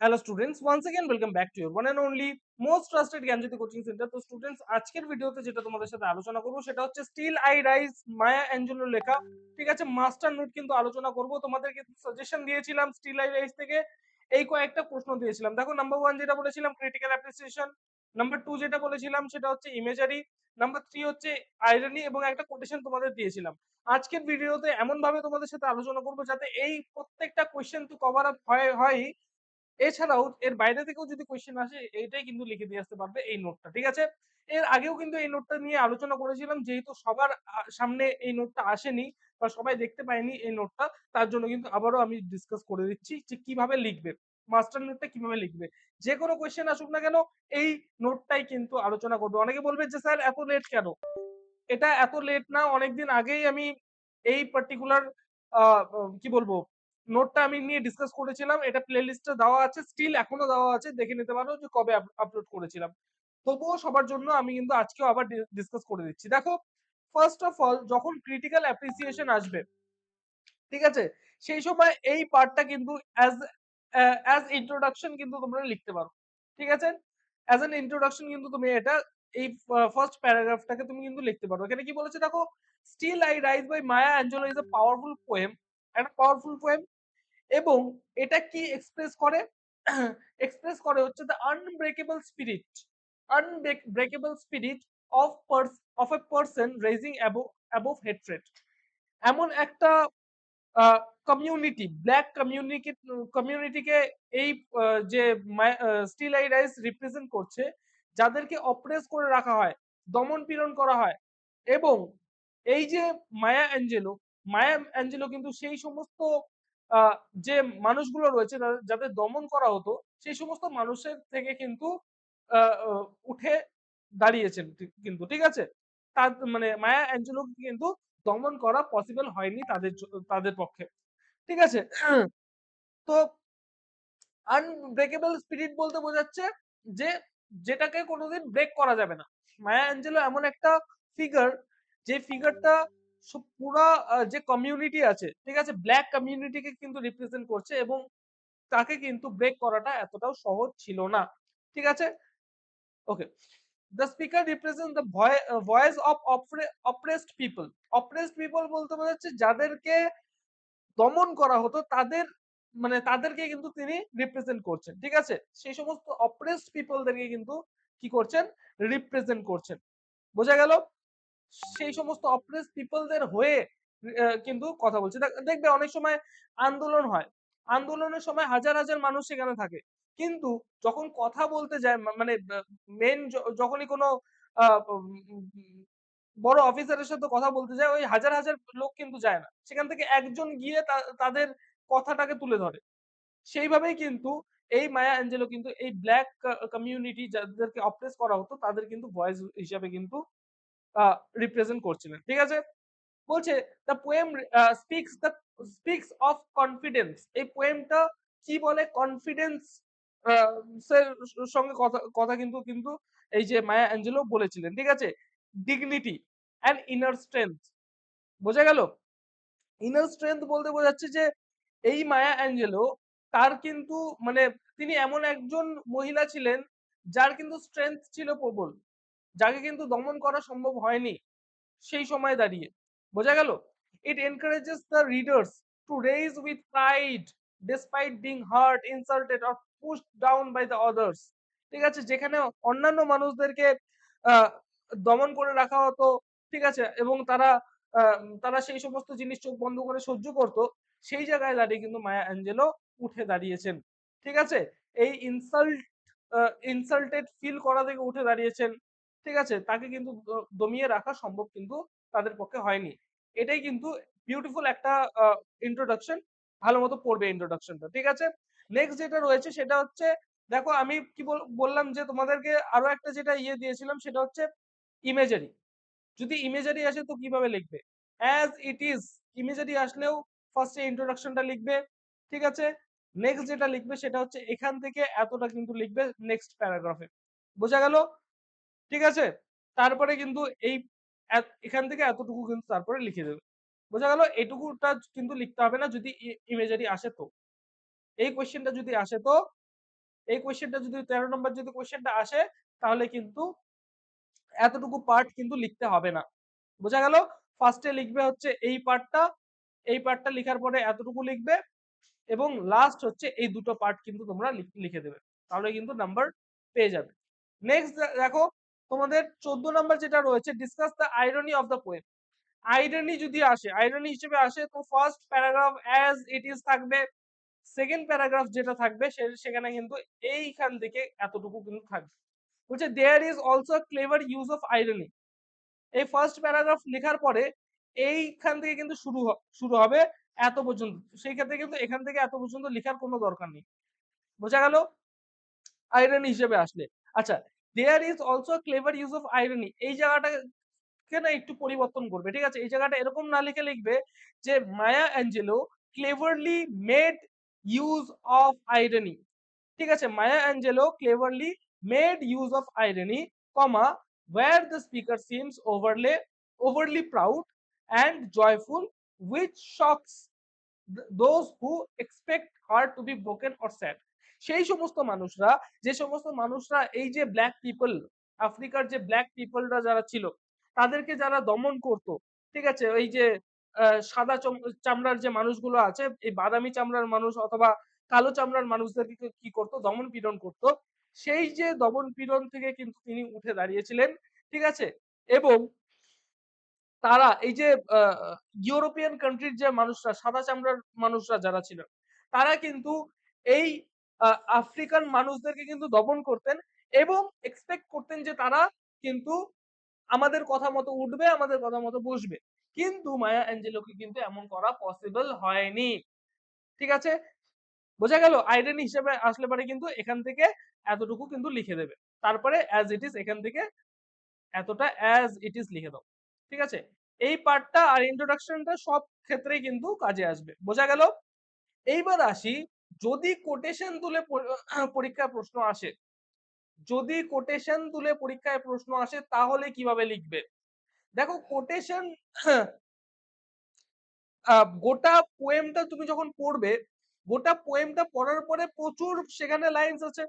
hello students once again welcome back to your one and only most trusted Gyanjyoti coaching centre তো students আজকের ভিডিওতে যেটা তোমাদের সাথে আলোচনা করবো সেটা হচ্ছে still I rise Maya Angelou লেখা ঠিক আছে মাস্টার নোট কিন্তু আলোচনা করব তোমাদের কিন্তু সাজেশন দিয়েছিলাম স্টিল আই রাইজ থেকে এই কয়েকটা প্রশ্ন দিয়েছিলাম দেখো নাম্বার ওয়ান যেটা বলেছিলাম ক্রিটিক্যাল অ্যাপ্রিসিয়েশন নাম্বার টু যেটা বলেছিলাম সেটা হচ্ছে ইমেজারি নাম্বার থ্রি হচ্ছে আইরনি এবং একটা কোটেশন তোমাদের দিয়েছিলাম আজকের ভিডিওতে এমন ভাবে তোমাদের সাথে আলোচনা করবো যাতে এই প্রত্যেকটা কোয়েশ্চেন তো কভার আপ হয় হয় এছাড়াও এর বাইরে থেকেও যদি কোয়েশ্চেন আসে এটাই কিন্তু লিখে দিয়ে আসতে পারবে এই নোটটা ঠিক আছে? এর আগেও কিন্তু এই নোটটা নিয়ে আলোচনা করেছিলাম, যেহেতু সবার সামনে এই নোটটা আসেনি বা সবাই দেখতে পায়নি এই নোটটা তার জন্য কিন্তু আবারও আমি ডিসকাস করে দিচ্ছি যে কীভাবে লিখবে মাস্টার নোটটা কীভাবে লিখবে। যে কোনো কোয়েশ্চেন আসুক না কেন, এই নোটটাই কিন্তু আলোচনা করবে। অনেকে বলবে যে, স্যার, এত লেট কেন? এটা এত লেট না, অনেকদিন আগেই আমি এই পার্টিকুলার কি বলব নোটটা আমি নিয়ে ডিসকাস করেছিলাম, এটা প্লে লিস্টে দেওয়া আছে স্টিল এখনও দেওয়া আছে, দেখে নিতে পারো যে কবে আপলোড করেছিলাম। তবুও সবার জন্য আমি কিন্তু আজকেও আবার ডিসকাস করে দিচ্ছি। দেখো ফার্স্ট অফ অল যখন ক্রিটিক্যাল অ্যাপ্রিসিয়েশন আসবে, ঠিক আছে? সেই সময় এই পার্টটা কিন্তু অ্যাজ অ্যাজ ইন্ট্রোডাকশন কিন্তু তোমরা লিখতে পারো, ঠিক আছে? অ্যাজ এন ইন্ট্রোডাকশন কিন্তু তুমি এটা, এই ফার্স্ট প্যারাগ্রাফটাকে তুমি কিন্তু লিখতে পারো। এখানে কি বলেছে দেখো still I rise by Maya Angelou is a powerful poem একটা পাওয়ারফুল পোয়েম এবং এটা কি এক্সপ্রেস করে? এক্সপ্রেস করে হচ্ছে the unbreakable spirit unbreakable spirit of of a person raising above hatred এমন একটা কমিউনিটি ব্ল্যাক কমিউনিটি কমিউনিটিকে এই যে স্টিল আই রাইস রিপ্রেজেন্ট করছে, যাদেরকে অপ্রেস করে রাখা হয়, দমন পীড়ন করা হয় এবং এই যে মায়া অ্যাঞ্জেলো মায়া অ্যাঞ্জেলো কিন্তু সেই সমস্ত যে মানুষগুলো রয়েছে যাদের দমন করা হতো, সেই সমস্ত মানুষের থেকে কিন্তু উঠে দাঁড়িয়েছেন কিন্তু, ঠিক আছে? তার মানে মায়া অ্যাঞ্জেলো কিন্তু দমন করা পসিবল হয়নি তাদের তাদের পক্ষে, ঠিক আছে? তো আনব্রেকেবল স্পিরিট বলতে বোঝাচ্ছে যে, যেটাকে কোনোদিন ব্রেক করা যাবে না। মায়া অ্যাঞ্জেলো এমন একটা ফিগার যে ফিগারটা পুরা যে কমিউনিটি আছে, ঠিক আছে? ব্ল্যাক কমিউনিটিকে কিন্তু রিপ্রেজেন্ট করছে এবং তাকে কিন্তু ব্রেক করাটা এতটাও সহজ ছিল না, ঠিক আছে? Okay the speaker represent the voice of oppressed people oppressed people বলতে বোঝাচ্ছে যাদেরকে দমন করা হতো, তাদের মানে তাদেরকে কিন্তু তিনি রিপ্রেজেন্ট করছেন, ঠিক আছে? সেই সমস্ত অপ্রেসড পিপলদেরকে কিন্তু কি করছেন? রিপ্রেজেন্ট করছেন। বোঝা গেল? সেই সমস্ত অপ্রেস পিপলদের হয়ে কিন্তু কথা বলছে। দেখবে অনেক সময় আন্দোলন হয়। আন্দোলনের সময় হাজার হাজার মানুষ সেখানে থাকে। কিন্তু যখন কথা বলতে যায় মানে মেন যখনই কোনো বড় অফিসারের সাথে কথা বলতে যায়, ওই হাজার হাজার লোক কিন্তু যায় না। সেখান থেকে একজন গিয়ে তাদের কথাটাকে তুলে ধরে। সেইভাবেই কিন্তু এই মায়া অ্যাঞ্জেলো কিন্তু এই ব্ল্যাক কমিউনিটি যাদেরকে অপ্রেস করা হতো, তাদের কিন্তু ভয়েস হিসাবে কিন্তু রিপ্রেজেন্ট করছিলেন। ঠিক আছে? বলছে the poem speaks the speaks of confidence এই পোয়েমটা কি বলে? কনফিডেন্স সঙ্গে কথা কথা কিন্তু কিন্তু এই যে মায়া অ্যাঞ্জেলো বলেছিলেন। ঠিক আছে? ডিগনিটি অ্যান্ড ইনার স্ট্রেংথ বোঝা গেল? ইনার স্ট্রেংথ বলতে বোঝাচ্ছে যে, এই মায়া অ্যাঞ্জেলো, তার কিন্তু মানে তিনি এমন একজন মহিলা ছিলেন, যার কিন্তু স্ট্রেংথ ছিল প্রবল। যাকে কিন্তু দমন করা সম্ভব হয়নি সেই সময় দাঁড়িয়ে। বোঝা গেল? It encourages the readers to raise with pride despite being hurt insulted or push down by the others ঠিক আছে? যেখানে অন্যান্য মানুষদেরকে দমন করে রাখা হতো, ঠিক আছে? এবং তারা তারা সেই সমস্ত জিনিস চোখ বন্ধ করে সহ্য করত, সেই জায়গায় দাঁড়িয়ে কিন্তু মায়া অ্যাঞ্জেলো উঠে দাঁড়িয়েছেন। ঠিক আছে? এই ইনসাল্ট ইনসাল্টেড ফিল করা থেকে উঠে দাঁড়িয়েছেন। ঠিক আছে? তাকে কিন্তু দমিয়ে রাখা সম্ভব কিন্তু তাদের পক্ষে হয়নি। এটাই কিন্তু বিউটিফুল একটা ইন্ট্রোডাকশন ভালো মতো পড়বে ইন্ট্রোডাকশনটা ঠিক আছে? নেক্সট যেটা রয়েছে সেটা হচ্ছে, দেখো আমি কি বললাম যে তোমাদেরকে আরও একটা যেটা ইয়ে দিয়েছিলাম সেটা হচ্ছে ইমেজারি যদি ইমেজারি আসে তো কীভাবে লিখবে? অ্যাজ ইট ইজ ইমেজারি আসলেও ফার্স্টে ইন্ট্রোডাকশনটা লিখবে, ঠিক আছে? নেক্সট যেটা লিখবে সেটা হচ্ছে এখান থেকে এতটা কিন্তু লিখবে নেক্সট প্যারাগ্রাফে বোঝা গেল? ঠিক আছে? তারপরে কিন্তু এই এখান থেকে এতটুকু কিন্তু তারপরে লিখে দেবে। বোঝা গেল? এটুকুটা কিন্তু লিখতে হবে না যদি ইমেজারি আসে তো। এই কোয়েশ্চেনটা যদি আসে তো, এই কোয়েশ্চেনটা যদি তেরো নম্বর যদি কোয়েশ্চেনটা আসে, তাহলে কিন্তু এতটুকু পার্ট কিন্তু লিখতে হবে না। বোঝা গেল? ফার্স্টে লিখবে হচ্ছে এই পার্টটা এই পার্টটা লেখার পরে এতটুকু লিখবে এবং লাস্ট হচ্ছে এই দুটো পার্ট কিন্তু তোমরা লিখে দেবে। তাহলে কিন্তু নাম্বার পেয়ে যাবে। নেক্সট দেখো তোমাদের চোদ্দ নাম্বার যেটা রয়েছে discuss the irony of the poem irony যদি আসে আইরনি হিসেবে আসে, তো first paragraph as it is থাকবে সেকেন্ড প্যারাগ্রাফ যেটা থাকবে সেখানে কিন্তু এইখান থেকে এতটুকু কিন্তু থাকবে। বলছে there is also clever use of irony এই ফার্স্ট প্যারাগ্রাফ লেখার পরে এইখান থেকে কিন্তু শুরু শুরু হবে এত পর্যন্ত। সেই ক্ষেত্রে কিন্তু এখান থেকে এত পর্যন্ত লেখার কোনো দরকার নেই। বোঝা গেল? আইরনি হিসেবে আসলে। আচ্ছা there is also clever use of irony এই জায়গাটা না একটু পরিবর্তন করবে, ঠিক আছে? এই জায়গাটা এরকম না লিখে লিখবে যে Maya Angelou cleverly made use of irony ঠিক আছে? Maya Angelou cleverly made use of irony comma where the speaker seems overly overly proud and joyful, which shocks those who expect her to be broken or sad. সেই সমস্ত মানুষরা, যে সমস্ত মানুষরা এই যে ব্ল্যাক পিপল আফ্রিকার যে ব্ল্যাক পিপলরা যারা ছিল, তাদেরকে যারা দমন করত, ঠিক আছে? এই যে সাদা চামড়ার যে মানুষগুলো আছে, এই বাদামি চামড়ার মানুষ অথবা কালো চামড়ার মানুষদেরকে কি করত? দমন পীড়ন করত। সেই যে দমন পীড়ন থেকে কিন্তু তিনি উঠে দাঁড়িয়েছিলেন, ঠিক আছে? এবং তারা এই যে ইউরোপিয়ান কান্ট্রির যে মানুষরা, সাদা চামড়ার মানুষরা যারা ছিল, তারা কিন্তু এই আফ্রিকান মানুষদেরকে কিন্তু দমন করতেন এবং এক্সপেক্ট করতেন যে তারা কিন্তু আমাদের কথা মতো উঠবে, আমাদের কথা মতো বসবে। কিন্তু মায়া অ্যাঞ্জেলোকে কিন্তু এমন করা পসিবল হয়নি। ঠিক আছে? বোঝা গেল? আইডেন হিসেবে আসলে পরে কিন্তু এখান থেকে এতটুকু কিন্তু লিখে দেবে। তারপরে অ্যাজ ইট ইজ এখান থেকে এতটা অ্যাজ ইট ইজ লিখে দাও। ঠিক আছে? এই পার্টটা আর ইন্ট্রোডাকশনটা সব ক্ষেত্রেই কিন্তু কাজে আসবে। বোঝা গেল? এইবার আসি যদি কোটেশন তুলে পরীক্ষায় প্রশ্ন আসে, যদি কোটেশন তুলে পরীক্ষায় প্রশ্ন আসে, তাহলে কীভাবে লিখবে? দেখো কোটেশন গোটা পোয়েমটা তুমি যখন পড়বে, গোটা পোয়েমটা পড়ার পরে প্রচুর সেখানে লাইন্স আছে।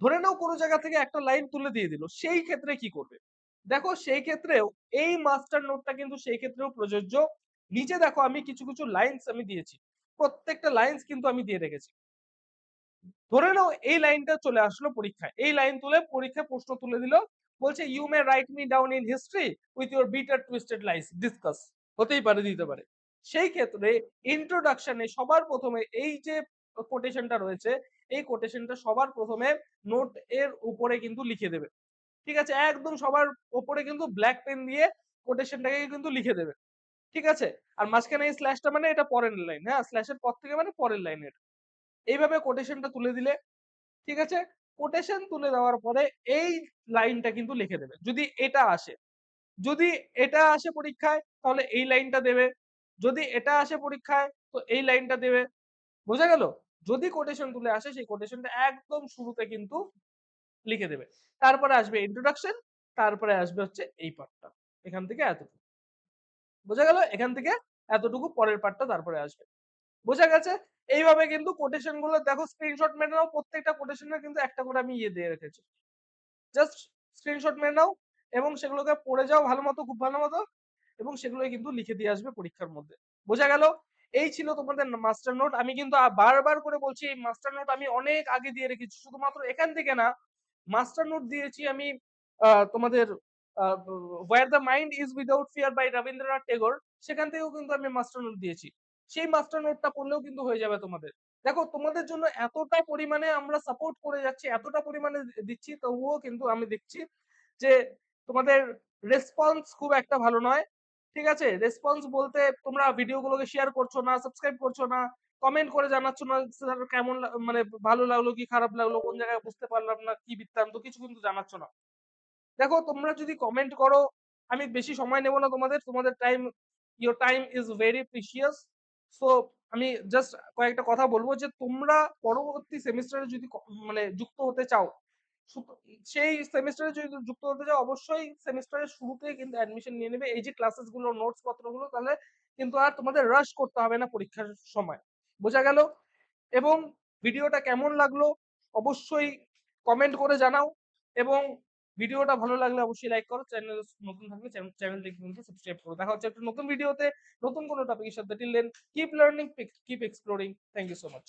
ধরে নাও কোনো জায়গা থেকে একটা লাইন তুলে দিয়ে দিল, সেই ক্ষেত্রে কি করবে? দেখো সেই ক্ষেত্রেও এই মাস্টার নোটটা কিন্তু সেই ক্ষেত্রেও প্রযোজ্য। নিচে দেখো আমি কিছু কিছু লাইন্স আমি দিয়েছি। প্রত্যেকটা লাইন্স কিন্তু আমি দিয়ে রেখেছি। ধরে নাও এই লাইনটা চলে আসলো পরীক্ষায়। এই লাইন তুলে পরীক্ষায় প্রশ্ন তুলে দিল, বলছে you may write me down in history with your bitter twisted lies discuss হতেই পারে, দিতে পারে। সেই ক্ষেত্রে ইন্ট্রোডাকশনে সবার প্রথমে এই যে কোটেশনটা রয়েছে, এই কোটেশনটা সবার প্রথমে নোট এর উপরে কিন্তু লিখে দেবে। ঠিক আছে? একদম সবার উপরে কিন্তু ব্ল্যাক পেন দিয়ে কোটেশনটাকে কিন্তু লিখে দেবে। ঠিক আছে? আর মাঝখানে এই স্ল্যাশটা মানে এটা পরের লাইন হ্যাঁ? স্ল্যাশের পর থেকে মানে পরের লাইন এটা এইভাবে কোটেশনটা তুলে দিলে, ঠিক আছে? কোটেশন তুলে দেওয়ার পরে এই লাইনটা কিন্তু লিখে দেবে। যদি এটা আসে, যদি এটা আসে পরীক্ষায়, তাহলে এই লাইনটা দেবে। যদি এটা আসে পরীক্ষায়, তো এই লাইনটা দেবে। বোঝা গেল? যদি কোটেশন তুলে আসে, সেই কোটেশনটা একদম শুরুতে কিন্তু লিখে দেবে। তারপরে আসবে ইন্ট্রোডাকশন তারপরে আসবে হচ্ছে এই পার্টটা এখান থেকে এতটুকু। বোঝা গেল? এখান থেকে এতটুকু পরের পার্টটা তারপরে আসবে। বোঝা গেছে? এইভাবে কিন্তু কোটেশনগুলো দেখো স্ক্রিনশট মেরে নাও, প্রত্যেকটা কোটেশনের কিন্তু একটা করে আমি ইয়ে দিয়ে রেখেছি। জাস্ট স্ক্রিনশট মেরে নাও এবং সেগুলোকে পড়ে যাও ভালো মতো, খুব ভালো মতো এবং সেগুলো কিন্তু লিখে দিয়ে আসবে পরীক্ষার মধ্যে। বোঝা গেল? এই ছিল তোমাদের মাস্টার নোট আমি কিন্তু বারবার করে বলছি, এই মাস্টার নোট আমি অনেক আগে দিয়ে রেখেছি। শুধুমাত্র এখান থেকে না মাস্টার নোট দিয়েছি আমি তোমাদের where the mind is without fear by Rabindranath Tagore সেখান থেকেও কিন্তু আমি মাস্টার নোট দিয়েছি। সেই মাস্টার নোটটা পড়লেও কিন্তু হয়ে যাবে তোমাদের। দেখো, তোমাদের জন্য এতটা পরিমাণে আমরা সাপোর্ট করে যাচ্ছি, এতটা পরিমাণে দিচ্ছি, তবুও কিন্তু আমি দেখছি যে তোমাদের রেসপন্স খুব একটা ভালো নয়। ঠিক আছে? রেসপন্স বলতে তোমরা ভিডিওগুলোকে শেয়ার করছ না সাবস্ক্রাইব করছ না কমেন্ট করে জানাচ্ছ না কেমন মানে ভালো লাগল কি খারাপ লাগল, কোন জায়গায় বুঝতে পারলাম না, কি বৃত্তান্ত, কিছু কিন্তু জানাচ্ছ না। দেখো, তোমরা যদি কমেন্ট করো, আমি বেশি সময় নেব না তোমাদের তোমাদের time your time is very precious so আমি জাস্ট কয়েকটা কথা বলব যে, তোমরা পরবর্তী সেমিস্টারে যদি মানে যুক্ত হতে চাও সেই সেমিস্টারে যদি যুক্ত হতে চাও, অবশ্যই সেমিস্টারের শুরুতে কিন্তু অ্যাডমিশন নিয়ে নেবে। এই যে ক্লাসেসগুলো নোটস পত্রগুলো, তাহলে কিন্তু আর তোমাদের রাশ করতে হবে না পরীক্ষার সময়। বোঝা গেল? এবং ভিডিওটা কেমন লাগল, অবশ্যই কমেন্ট করে জানাও। এবং ভিডিওটা ভালো লাগলে অবশ্যই লাইক করো চ্যানেল নতুন থাকলে চ্যানেলটিকে কিন্তু সাবস্ক্রাইব করো। দেখা হচ্ছে একটা নতুন ভিডিওতে নতুন কোনো টপিকের সাথে। Till then keep learning keep exploring thank you so much